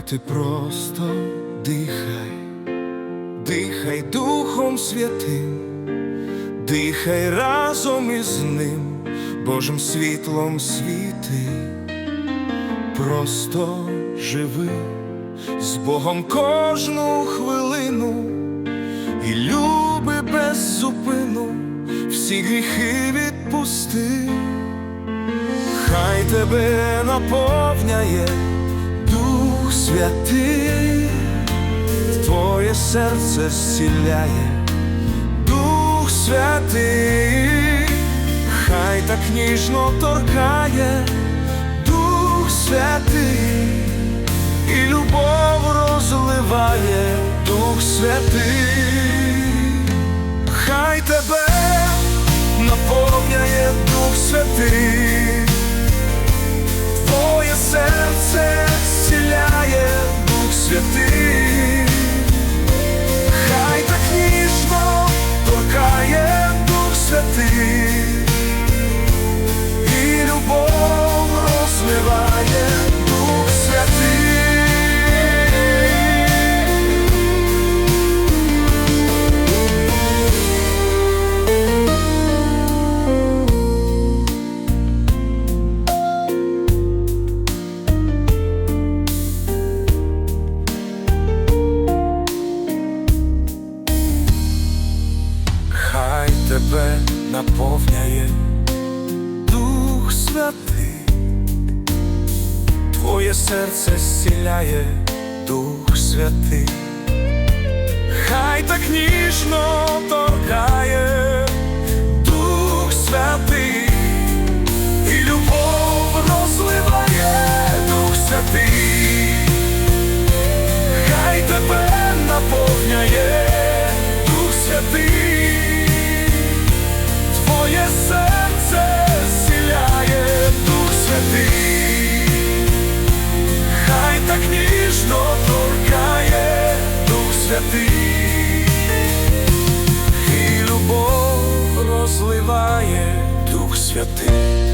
ти просто дихай, дихай Духом Святим, дихай разом із ним, Божим світлом світи, просто живи з Богом кожну хвилину. І люби без зупину, всі гріхи відпусти, хай тебе наповняє Дух Святий, твоє серце зціляє, Дух Святий, хай так ніжно торкає, Дух Святий, і любов розливає, Дух Святий, хай тебе наповняє Дух Святий. Дух Святий, тебе наповняє. Дух Святий, Твоє серце зціляє. Дух Святий, хай так ніжно співає Дух Святий.